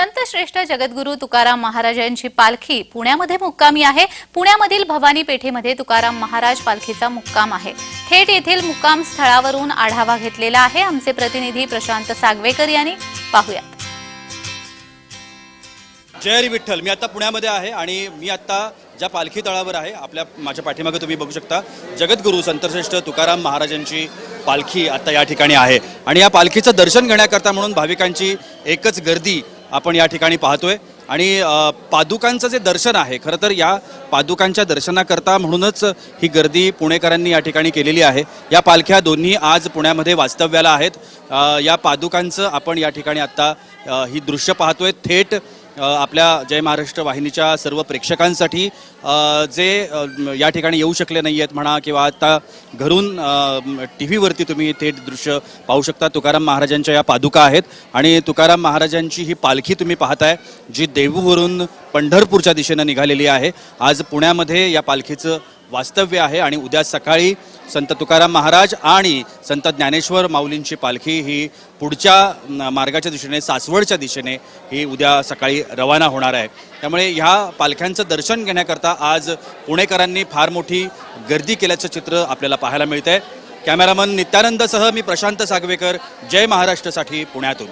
संत श्रेष्ठ जगद्गुरू तुकाराम महाराजांची पालखी पुण्यामध्ये मुक्कामी आहे. पुण्यामधील भवानी पेठेमध्ये तुकाराम महाराज पालखीचा मुक्काम आहे. थेट येथील मुक्काम स्थळावरून आढावा घेतलेला आहे. आमचे प्रतिनिधी प्रशांत सागवेकर यांनी पाहूयात. जय विठ्ठल. मी आता पुण्यामध्ये आहे आणि मी आता ज्या पालखी तळावर आहे आपल्या माझ्या पाठीमागे तुम्ही बघू शकता जगद्गुरू संतश्रेष्ठ तुकाराम महाराजांची पालखी आता या ठिकाणी आहे. आणि या पालखीचं दर्शन घेण्याकरता म्हणून भाविकांची एकच गर्दी आपण या ठिकाणी पाहतोय. आणि पादुकांचं जे दर्शन आहे खरं तर या पादुकांच्या दर्शनाकरता म्हणूनच ही गर्दी पुणेकरांनी या ठिकाणी केलेली आहे. या पालख्या दोन्ही आज पुण्यामध्ये वास्तव्याला आहेत. या पादुकांचं आपण या ठिकाणी आत्ता ही दृश्य पाहतोय. थेट आपल्या जय महाराष्ट्र वाहिनीच्या सर्व प्रेक्षकांसाठी जे या ठिकाणी येऊ शकले नाही आहेत म्हणा किंवा आता घरून टी व्हीवरती तुम्ही थेट दृश्य पाहू शकता. तुकाराम महाराजांच्या या पादुका आहेत आणि तुकाराम महाराजांची ही पालखी तुम्ही पाहताय जी देहूवरून पंढरपूरच्या दिशेनं निघालेली आहे. आज पुण्यामध्ये या पालखीचं वास्तव्य आहे आणि उद्या सकाळी संत तुकाराम महाराज आणि संत ज्ञानेश्वर माऊलींची पालखी ही पुढच्या मार्गाच्या दिशेने सासवडच्या दिशेने ही उद्या सकाळी रवाना होणार आहे. त्यामुळे ह्या पालख्यांचं दर्शन घेण्याकरता आज पुणेकरांनी फार मोठी गर्दी केल्याचं चित्र आपल्याला पाहायला मिळतंय. कॅमेरामन नित्यानंदसह मी प्रशांत सागवेकर जय महाराष्ट्रसाठी पुण्यातून.